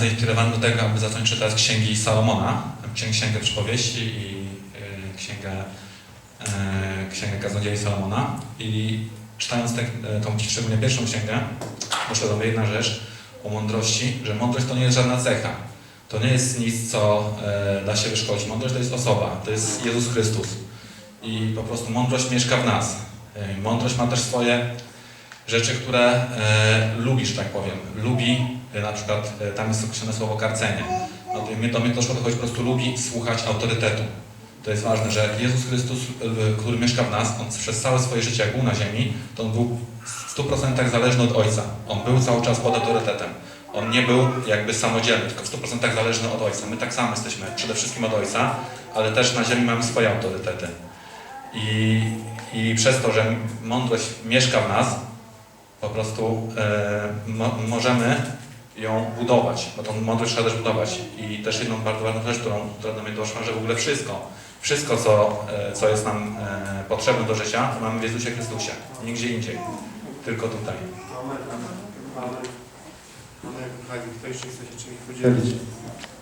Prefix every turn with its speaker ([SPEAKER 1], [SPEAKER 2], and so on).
[SPEAKER 1] zainspirowany do tego, aby zacząć czytać księgi Salomona, księg- księgę przypowieści i y, księgę, y, księgę kaznodziei Salomona. I czytając te, tą szczególnie pierwszą księgę, do mnie jedna rzecz o mądrości, że mądrość to nie jest żadna cecha. To nie jest nic, co e, da się wyszkolić. Mądrość to jest osoba, to jest Jezus Chrystus. I po prostu mądrość mieszka w nas. E, mądrość ma też swoje rzeczy, które e, lubi, że tak powiem. Lubi, e, na przykład, e, tam jest określone słowo karcenie. No to mnie, do mnie doszło, to chodzi po prostu lubi słuchać autorytetu. To jest ważne, że Jezus Chrystus, e, który mieszka w nas, On przez całe swoje życie, jak był na ziemi, to On był w 100% zależny od Ojca. On był cały czas pod autorytetem. On nie był jakby samodzielny, tylko w 100% zależny od Ojca. My tak samo jesteśmy przede wszystkim od Ojca, ale też na ziemi mamy swoje autorytety. I, i przez to, że mądrość mieszka w nas, po prostu e, mo, możemy ją budować, bo tą mądrość trzeba też budować. I też jedną bardzo ważną rzecz, którą, która do mnie doszła, że w ogóle wszystko, wszystko co, e, co jest nam e, potrzebne do życia, to mamy w Jezusie Chrystusie. Nigdzie indziej. Tylko tutaj.
[SPEAKER 2] Amen, amen, amen. Amen, kochani, kto jeszcze chce się czymś podzielić?